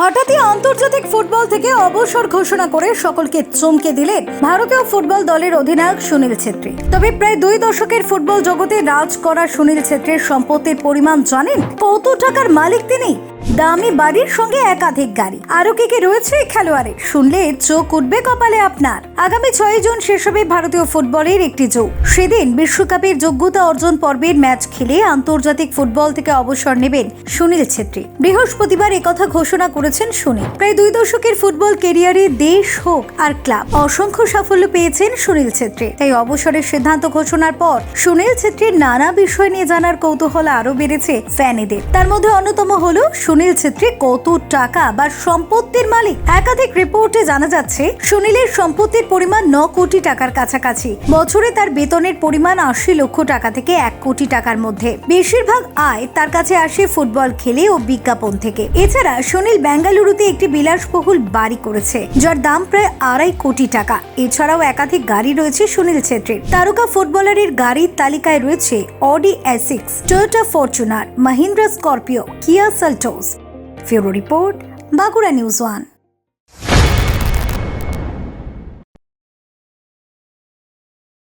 হঠাৎই আন্তর্জাতিক ফুটবল থেকে অবসর ঘোষণা করে সকলকে চমকে দিলেন ভারতীয় ফুটবল দলের অধিনায়ক সুনীল ছেত্রী। তবে প্রায় দুই দশকের ফুটবল জগতে রাজ করা সুনীল ছেত্রীর সম্পত্তির পরিমাণ জানেন কত টাকার মালিক তিনি? দামি বাড়ির সঙ্গে একাধিক গাড়ি। আরও কি কি রয়েছে এই খেলোয়াড়ের শুনলে চোখ উঠবে কপালে আপনার। আগামী ছয় জুন শেষ হবে ভারতীয় ফুটবলের একটি যোগ। সেদিন বিশ্বকাপের যোগ্যতা অর্জন পর্বের ম্যাচ খেলে আন্তর্জাতিক ফুটবল থেকে অবসর নেবেন সুনীল ছেত্রী। বৃহস্পতিবার একথা ঘোষণা করেছেন সুনীল। প্রায় দুই দশকের ফুটবল কেরিয়ারে দেশ হোক আর ক্লাব, অসংখ্য সাফল্য পেয়েছেন সুনীল ছেত্রী। তাই অবসরের সিদ্ধান্ত ঘোষণার পর সুনীল ছেত্রীর নানা বিষয় নিয়ে জানার কৌতূহল আরও বেড়েছে ফ্যানেদের। তার মধ্যে অন্যতম হলো সুনীল ছেত্রী কত টাকা বা সম্পত্তির মালিক? একাধিক রিপোর্টে জানা যাচ্ছে, সুনীলের সম্পত্তির পরিমাণ ন কোটি টাকার কাছাকাছি। বছরে তার বেতনের পরিমাণ আশি লক্ষ টাকা থেকে এক কোটি টাকার মধ্যে। বেশিরভাগ আয় তার কাছে আসে ফুটবল খেলে ও বিজ্ঞাপন থেকে। এছাড়া সুনীল বেঙ্গালুরুতে একটি বিলাসবহুল বাড়ি করেছে, যার দাম প্রায় আড়াই কোটি টাকা। এছাড়াও একাধিক গাড়ি রয়েছে সুনীল ছেত্রীর। তারকা ফুটবলারের গাড়ির তালিকায় রয়েছে Audi A six Toyota Fortuner Mahindra Scorpio Kia Seltos ফিউরো report Bankura news one.